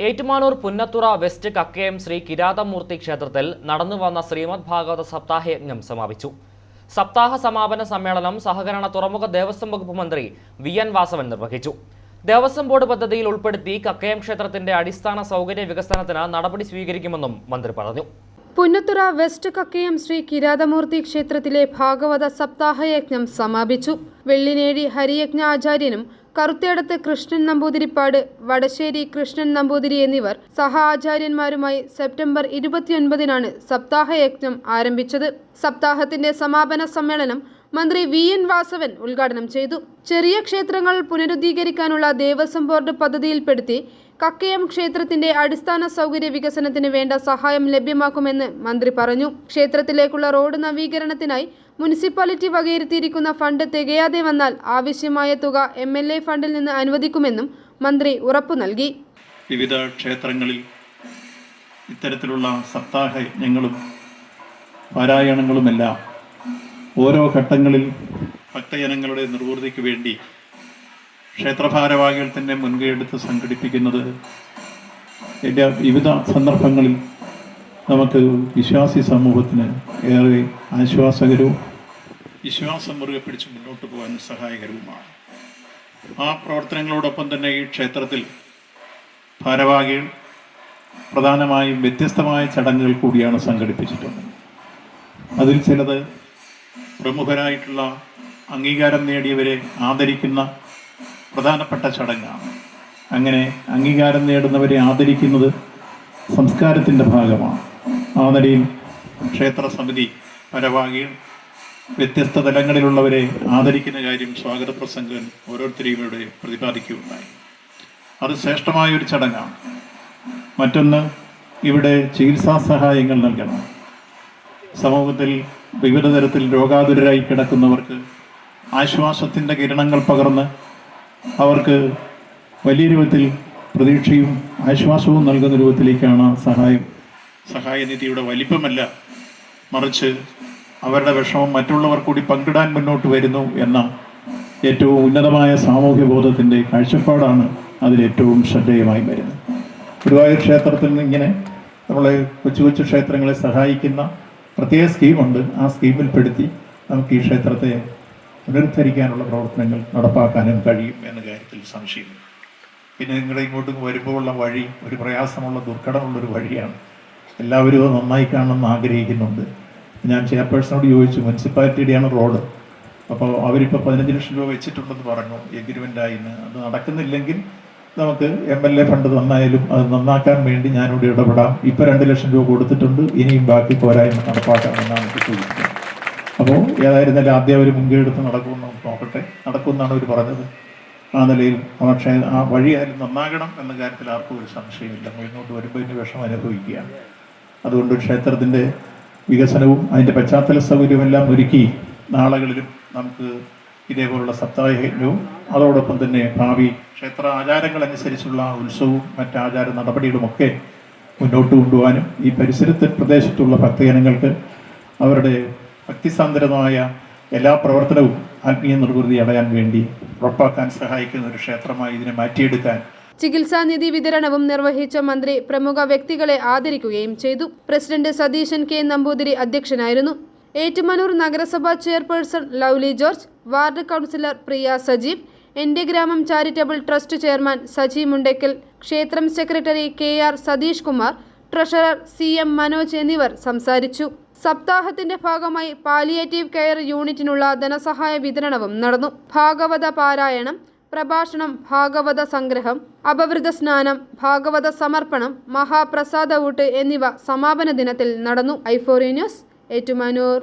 Ettumanoor Punnathura west Kakkayam Shri Kirathamoorthy ക്ഷേത്രത്തിൽ നടന്നു വന്ന ശ്രീമദ് ഭാഗവത സപ്താഹയജ്ഞം സമാപിച്ചു. സപ്താഹ സമാപന സമ്മേളനം സഹകരണ തുറമുഖ ദേവസ്വം വകുപ്പ് മന്ത്രി വി എൻ വാസവൻ നിർവഹിച്ചു. ദേവസ്വം ബോർഡ് പദ്ധതിയിൽ ഉൾപ്പെടുത്തി കക്കയം ക്ഷേത്രത്തിന്റെ അടിസ്ഥാന സൗകര്യ വികസനത്തിന് നടപടി സ്വീകരിക്കുമെന്നും മന്ത്രി പറഞ്ഞു. പുന്നത്തുറ വെസ്റ്റ് കക്കയം ശ്രീ കിരാതമൂർത്തി ക്ഷേത്രത്തിലെ ഭാഗവത സപ്താഹയജ്ഞം സമാപിച്ചു. വെള്ളിനേഴി ഹരിയജ്ഞ ആചാര്യനും കറുത്തേടത്ത് കൃഷ്ണൻ നമ്പൂതിരിപ്പാട് വടശ്ശേരി കൃഷ്ണൻ നമ്പൂതിരി എന്നിവർ സഹ ആചാര്യന്മാരുമായി സെപ്റ്റംബർ ഇരുപത്തിയൊൻപതിനാണ് സപ്താഹയജ്ഞം ആരംഭിച്ചത്. സപ്താഹത്തിന്റെ സമാപന സമ്മേളനം മന്ത്രി വി എൻ വാസവൻ ഉദ്ഘാടനം ചെയ്തു. ചെറിയ ക്ഷേത്രങ്ങൾ പുനരുദ്ധീകരിക്കാനുള്ള ദേവസ്വം ബോർഡ് പദ്ധതിയിൽപ്പെടുത്തി കക്കയം ക്ഷേത്രത്തിന്റെ അടിസ്ഥാന സൗകര്യ വികസനത്തിന് വേണ്ട സഹായം ലഭ്യമാക്കുമെന്ന് മന്ത്രി പറഞ്ഞു. ക്ഷേത്രത്തിലേക്കുള്ള റോഡ് നവീകരണത്തിനായി മുനിസിപ്പാലിറ്റി വകയിരുത്തിയിരിക്കുന്ന ഫണ്ട് തികയാതെ വന്നാൽ ആവശ്യമായ തുക എം എൽ എ ഫണ്ടിൽ നിന്ന് അനുവദിക്കുമെന്നും മന്ത്രി ഉറപ്പു നൽകി. വിവിധ ക്ഷേത്രങ്ങളിൽ ഇത്തരത്തിലുള്ള സപ്താഹ യജ്ഞങ്ങളും പാരായണങ്ങളുമെല്ലാം ഓരോ ഘട്ടങ്ങളിൽ ഭക്തജനങ്ങളുടെ നിർവൃതിക്ക് വേണ്ടി ക്ഷേത്രഭാരവാഹികൾ തന്നെ മുൻകൈയെടുത്ത് സംഘടിപ്പിക്കുന്നത് എല്ലാ വിവിധ സന്ദർഭങ്ങളിൽ നമുക്ക് വിശ്വാസി സമൂഹത്തിന് ഏറെ ആശ്വാസകരവും വിശ്വാസം മുറുകെ പിടിച്ച് മുന്നോട്ട് പോകാൻ സഹായകരവുമാണ്. ആ പ്രവർത്തനങ്ങളോടൊപ്പം തന്നെ ഈ ക്ഷേത്രത്തിൽ ഭാരവാഹികൾ പ്രധാനമായും വ്യത്യസ്തമായ ചടങ്ങുകൾ കൂടിയാണ് സംഘടിപ്പിച്ചിട്ടുള്ളത്. അതിൽ ചിലത് പ്രമുഖരായിട്ടുള്ള അംഗീകാരം നേടിയവരെ ആദരിക്കുന്ന പ്രധാനപ്പെട്ട ചടങ്ങാണ്. അങ്ങനെ അംഗീകാരം നേടുന്നവരെ ആദരിക്കുന്നത് സംസ്കാരത്തിന്റെ ഭാഗമാണ്. ആ നടയിൽ ക്ഷേത്ര സമിതി ഭാരവാഹികൾ വ്യത്യസ്ത തലങ്ങളിലുള്ളവരെ ആദരിക്കുന്ന കാര്യം സ്വാഗത പ്രസംഗൻ ഓരോരുത്തരെയും ഇവിടെ പ്രതിപാദിക്കുകയുണ്ടായി അത് ശ്രേഷ്ഠമായ ഒരു ചടങ്ങാണ്. മറ്റൊന്ന് ഇവിടെ ചികിത്സാ സഹായങ്ങൾ നൽകണം. സമൂഹത്തിൽ വിവിധ തരത്തിൽ രോഗാതുരരായി കിടക്കുന്നവർക്ക് ആശ്വാസത്തിന്റെ കിരണങ്ങൾ പകർന്ന് അവർക്ക് വലിയ രൂപത്തിൽ പ്രതീക്ഷയും ആശ്വാസവും നൽകുന്ന രൂപത്തിലേക്കാണ് സഹായം. സഹായനിധിയുടെ വലിപ്പമല്ല മറിച്ച് അവരുടെ വിഷമം മറ്റുള്ളവർ കൂടി പങ്കിടാൻ മുന്നോട്ട് വരുന്നു എന്ന ഏറ്റവും ഉന്നതമായ സാമൂഹ്യ ബോധത്തിന്റെ കാഴ്ചപ്പാടാണ് അതിലേറ്റവും ശ്രദ്ധേയമായി വരുന്നത്. ഗുരുവായൂർ ക്ഷേത്രത്തിൽ നിന്ന് ഇങ്ങനെ നമ്മളെ കൊച്ചു കൊച്ചു ക്ഷേത്രങ്ങളെ സഹായിക്കുന്ന പ്രത്യേക സ്കീമുണ്ട് ആ സ്കീമിൽപ്പെടുത്തി നമുക്ക് ഈ ക്ഷേത്രത്തെ പുനരുദ്ധരിക്കാനുള്ള പ്രവർത്തനങ്ങൾ നടപ്പാക്കാനും കഴിയും എന്ന കാര്യത്തിൽ സംശയമില്ല. പിന്നെ നിങ്ങളുടെ ഇങ്ങോട്ട് വരുമ്പോൾ ഉള്ള വഴി ഒരു പ്രയാസമുള്ള ദുർഘടമുള്ളൊരു വഴിയാണ്. എല്ലാവരും നന്നായി കാണണമെന്ന് ആഗ്രഹിക്കുന്നുണ്ട്. ഞാൻ ചെയർപേഴ്സണോട് ചോദിച്ചു മുനിസിപ്പാലിറ്റിയുടെയാണ് റോഡ്. അപ്പോൾ അവരിപ്പോൾ പതിനഞ്ച് ലക്ഷം രൂപ വെച്ചിട്ടുണ്ടെന്ന് പറഞ്ഞു എഗ്രിമെന്റായി അത് നടക്കുന്നില്ലെങ്കിൽ നമുക്ക് എം എൽ എ ഫണ്ട് തന്നായാലും അത് നന്നാക്കാൻ വേണ്ടി ഞാനിവിടെ ഇടപെടാം. ഇപ്പോൾ രണ്ട് ലക്ഷം രൂപ കൊടുത്തിട്ടുണ്ട് ഇനിയും ബാക്കി പോരായ്മ നടപ്പാക്കാമെന്നാണ് ചോദിക്കുന്നത് അപ്പോൾ ഏതായിരുന്നാലും ആദ്യം അവർ മുൻകൈ എടുത്ത് നടക്കുമെന്ന് നോക്കട്ടെ. നടക്കുമെന്നാണ് അവർ പറഞ്ഞത്. ആ നിലയിൽ പക്ഷേ ആ വഴി ആയാലും നന്നാകണം എന്ന കാര്യത്തിൽ ആർക്കും ഒരു സംശയമില്ല മുന്നോട്ട് വരുമ്പോൾ ഇനി വിഷം അനുഭവിക്കുകയാണ്. അതുകൊണ്ട് ക്ഷേത്രത്തിന്റെ വികസനവും അതിന്റെ പശ്ചാത്തല സൗകര്യമെല്ലാം ഒരുക്കി നാളുകളിലും നമുക്ക് ഇതേപോലുള്ള സപ്താഹയജ്ഞവും അതോടൊപ്പം തന്നെ ഭാവി ക്ഷേത്ര ആചാരങ്ങൾ അനുസരിച്ചുള്ള ഉത്സവവും മറ്റ് ആചാര നടപടികളുമൊക്കെ മുന്നോട്ട് കൊണ്ടുപോകാനും ഈ പരിസരത്ത് പ്രദേശത്തുള്ള ഭക്തജനങ്ങൾക്ക് അവരുടെ ഭക്തിസാന്ദ്രമായ എല്ലാ പ്രവർത്തനവും ആത്മീയ നിർവൃതി അടയാൻ വേണ്ടി ഉറപ്പാക്കാൻ സഹായിക്കുന്ന ഒരു ക്ഷേത്രമായി ഇതിനെ മാറ്റിയെടുക്കാൻ ചികിത്സാ നിധി വിതരണവും നിർവഹിച്ച മന്ത്രി പ്രമുഖ വ്യക്തികളെ ആദരിക്കുകയും ചെയ്തു. പ്രസിഡന്റ് സതീശൻ കെ നമ്പൂതിരി അധ്യക്ഷനായിരുന്നു. ഏറ്റുമാനൂർ നഗരസഭാ chairperson Lovely George ward councillor Priya Sajeev Ente Gramam charitable trust chairman Saji Mundackal ക്ഷേത്രം secretary K R Satheesh Kumar treasurer C M Manoj എന്നിവർ സംസാരിച്ചു. സപ്താഹത്തിന്റെ ഭാഗമായി പാലിയേറ്റീവ് കെയർ യൂണിറ്റിനുള്ള ധനസഹായ വിതരണവും നടന്നു. ഭാഗവത പാരായണം പ്രഭാഷണം ഭാഗവത സംഗ്രഹം അപവൃത സ്നാനം ഭാഗവത സമർപ്പണം മഹാപ്രസാദ ഊട്ട് എന്നിവ സമാപന ദിനത്തിൽ നടന്നു. ഐഫോറി ന്യൂസ് ഏറ്റുമാനൂർ.